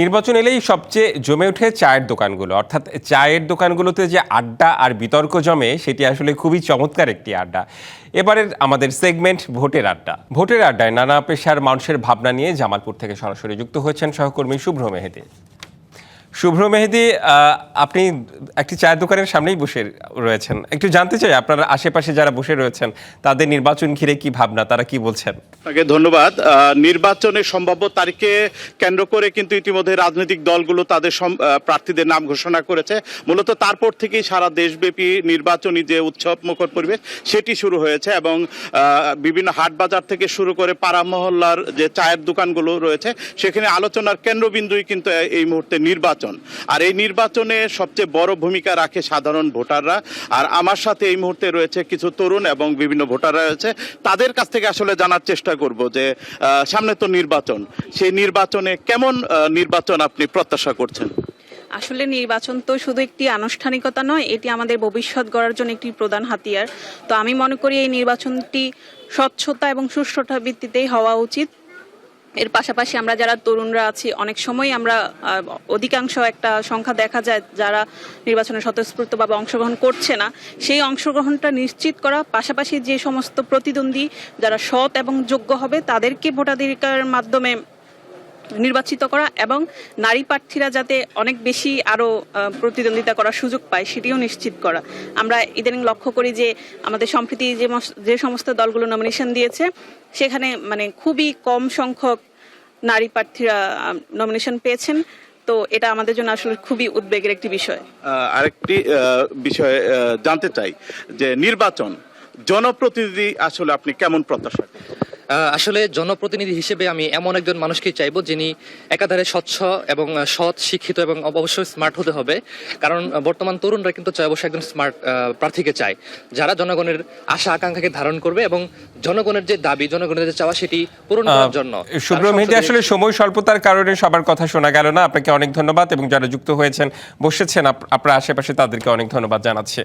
নির্বাচন এলেই সবচেয়ে জমে উঠে চায়ের দোকানগুলো। অর্থাৎ চায়ের দোকানগুলোতে যে আড্ডা আর বিতর্ক জমে, সেটি আসলে খুবই চমৎকার একটি আড্ডা। এবারের আমাদের সেগমেন্ট ভোটের আড্ডা। ভোটের আড্ডায় নানা পেশার মানুষের ভাবনা নিয়ে জামালপুর থেকে সরাসরি যুক্ত হয়েছেন সহকর্মী শুভ্র মেহেদি। শুভ্র মেহেদি আপনি একটি চায়ের দোকানের সামনেই বসে রয়েছেন। একটু জানতে চাই, আপনার আশেপাশে যারা বসে রয়েছেন, তাদের নির্বাচন ঘিরে কি ভাবনা? তারা কি বলছেন? আপনাকে ধন্যবাদ। নির্বাচনের সম্ভাব্য তারিখে কেন্দ্র করে কিন্তু ইতিমধ্যে রাজনৈতিক দলগুলো তাদের প্রার্থীদের নাম ঘোষণা করেছে। মূলত তারপর থেকেই সারা দেশব্যাপী নির্বাচনী যে উৎসব মুখর পরিবেশ, সেটি শুরু হয়েছে এবং বিভিন্ন হাট বাজার থেকে শুরু করে পাড়া মহল্লার যে চায়ের দোকানগুলো রয়েছে, সেখানে আলোচনার কেন্দ্রবিন্দুই কিন্তু এই মুহূর্তে নির্বাচন। আর এই নির্বাচনে সবচেয়ে বড় ভূমিকা রাখে সাধারণ ভোটাররা। আর আমার সাথে এই মুহূর্তে রয়েছে কিছু তরুণ এবং বিভিন্ন ভোটাররা রয়েছে। তাদের কাছ থেকে আসলে জানার চেষ্টা করব যে সামনে তো নির্বাচন। সেই নির্বাচনে কেমন নির্বাচন আপনি প্রত্যাশা করছেন? আসলে নির্বাচন তো শুধু একটি আনুষ্ঠানিকতা নয়, এটি আমাদের ভবিষ্যৎ গড়ার জন্য একটি প্রধান হাতিয়ার। তো আমি মনে করি এই নির্বাচনটি স্বচ্ছতা এবং সুষ্ঠুতা ভিত্তিতেই হওয়া উচিত। এর পাশাপাশি আমরা যারা তরুণরা আছি, অনেক সময় আমরা অধিকাংশ একটা সংখ্যা দেখা যায় যারা নির্বাচনে স্বতঃস্ফূর্তভাবে অংশগ্রহণ করছে না। সেই অংশগ্রহণটা নিশ্চিত করা, পাশাপাশি যে সমস্ত প্রতিদ্বন্দ্বী যারা সৎ এবং যোগ্য হবে, তাদেরকে ভোটাধিকার মাধ্যমে নির্বাচিত করা এবং নারী প্রার্থীরা যাতে অনেক বেশি আরও প্রতিদ্বন্দ্বিতা করার সুযোগ পায়, সেটিও নিশ্চিত করা। আমরা ইদানিং লক্ষ্য করি যে আমাদের সম্প্রতি যে যে সমস্ত দলগুলো নমিনেশন দিয়েছে, সেখানে মানে খুবই কম সংখ্যক নারী প্রার্থীরা নমিনেশন পেয়েছেন। তো এটা আমাদের জন্য আসলে খুবই উদ্বেগের একটি বিষয়। আরেকটি বিষয়ে জানতে চাই যে নির্বাচন, জনপ্রতিনিধি আসলে আপনি কেমন প্রত্যাশা আসলে জনপ্রতিনিধি হিসেবে আমি এমন একজন মানুষকে চাইব যিনি একাধারে স্বচ্ছ এবং সৎ শিক্ষিত এবং অবশ্যই স্মার্ট হতে হবে। কারণ বর্তমান তরুণরা কিন্তু চায় অবশ্যই একজন স্মার্ট প্রার্থীকে চায়। যারা জনগণের আশা আকাঙ্ক্ষাকে ধারণ করবে এবং জনগণের যে দাবি জনগণের যে চাওয়া সেটি পূরণ করার জন্য। আসলে সময় স্বল্পতার কারণে সবার কথা শোনা গেল না। আপনাকে অনেক ধন্যবাদ এবং যারা যুক্ত হয়েছেন বসেছেন আপ- আপনার আশেপাশে তাদেরকে অনেক ধন্যবাদ জানাচ্ছে।